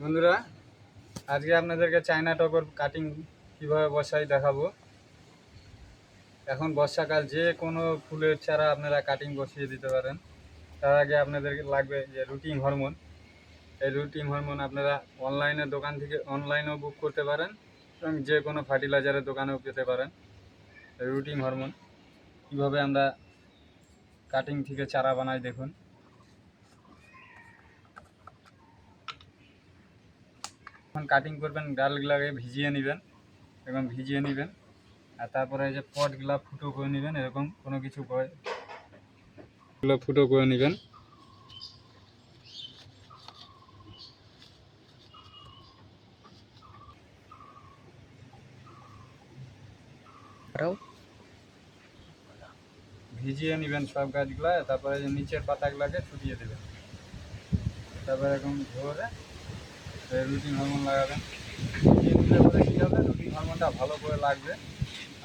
বন্ধুরা, আজকে আপনাদেরকে চায়না টগর কাটিং কীভাবে বসাই দেখাবো। এখন বর্ষাকাল, যে কোনো ফুলের চারা আপনারা কাটিং বসিয়ে দিতে পারেন। তার আগে আপনাদেরকে লাগবে যে রুটিন হরমোন এই রুটিন হরমোন আপনারা অনলাইনে দোকান থেকে অনলাইনেও বুক করতে পারেন এবং যে কোনো ফার্টিলাইজারের দোকানেও পেতে পারেন। রুটিন হরমোন কীভাবে আমরা কাটিং থেকে চারা বানাই দেখুন। যখন কাটিং করবেন ডালগুলাকে ভিজিয়ে নেবেন এবং ভিজিয়ে নেবেন। আর তারপরে যে পটগুলা ফুটো করে নেবেন, এরকম কোনো কিছু করে ফুটো করে নেবেন। ভিজিয়ে নেবেন সব গাছগুলা, তারপরে যে নিচের পাতাগুলাকে ছুটিয়ে দেবেন। তারপরে এরকম ধরে রুটিন হরমোন লাগাবেন। নিলে পরে কী হবে রুটিন হরমোনটা ভালো করে লাগবে।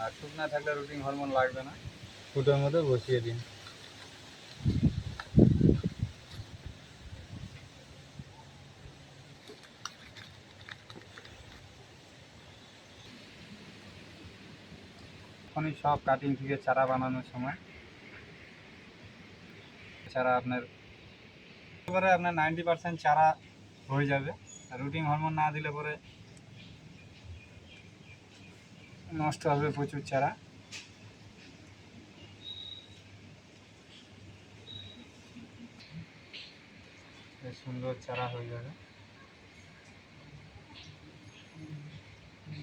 আর শুকনা থাকলে রুটিন হরমোন লাগবে না। ফুটোর মধ্যে বসিয়ে দিন। এখনই সব কাটিং থেকে চারা বানানোর সময়। চারা আপনার, এবারে আপনার নাইনটি পার্সেন্ট চারা হয়ে যাবে। রুটিন হরমোন না দিলে পরে নষ্ট হবে প্রচুর চারা। সুন্দর চারা হয়ে যাবে।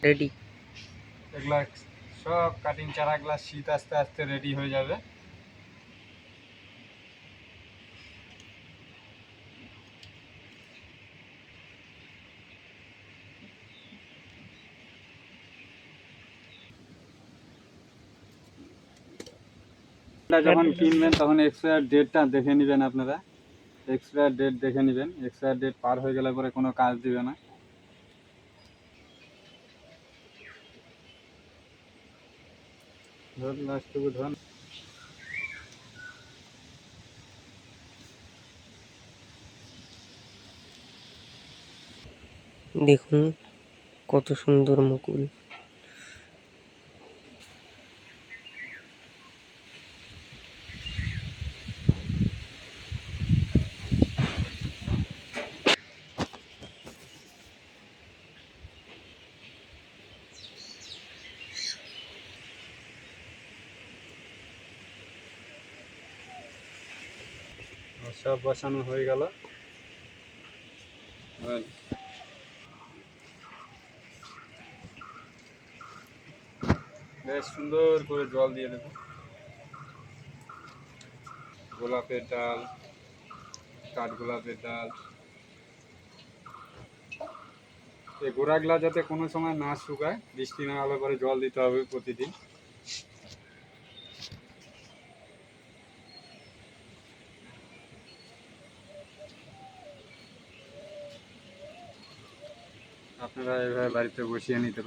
রেডি এগুলা সব কাটিং চারাগুলা শীত আস্তে আস্তে রেডি হয়ে যাবে। যখন কিনবেন তখন এক্সপায়ার ডেটটা দেখে নেবেন আপনারা। এক্সপায়ার ডেট দেখে নেবেন। এক্সপায়ার ডেট পার হয়ে গেলে পরে কোনো কাজ দিবে না। ধরুন লাস্টটুকু ধরুন দেখুন, কত সুন্দর মুকুল। সব বসানো হয়ে গেল। আর বেশ সুন্দর করে জল দিয়ে দেবো। গোলাপের ডাল কাঠগোলাপের ডাল। এই গোড়াগুলা যাতে কোনো সময় না শুকায়, বৃষ্টি না হলে পরে জল দিতে হবে প্রতিদিন। আপনারা এভাবে বাড়িতে বসিয়ে নিতে পারেন।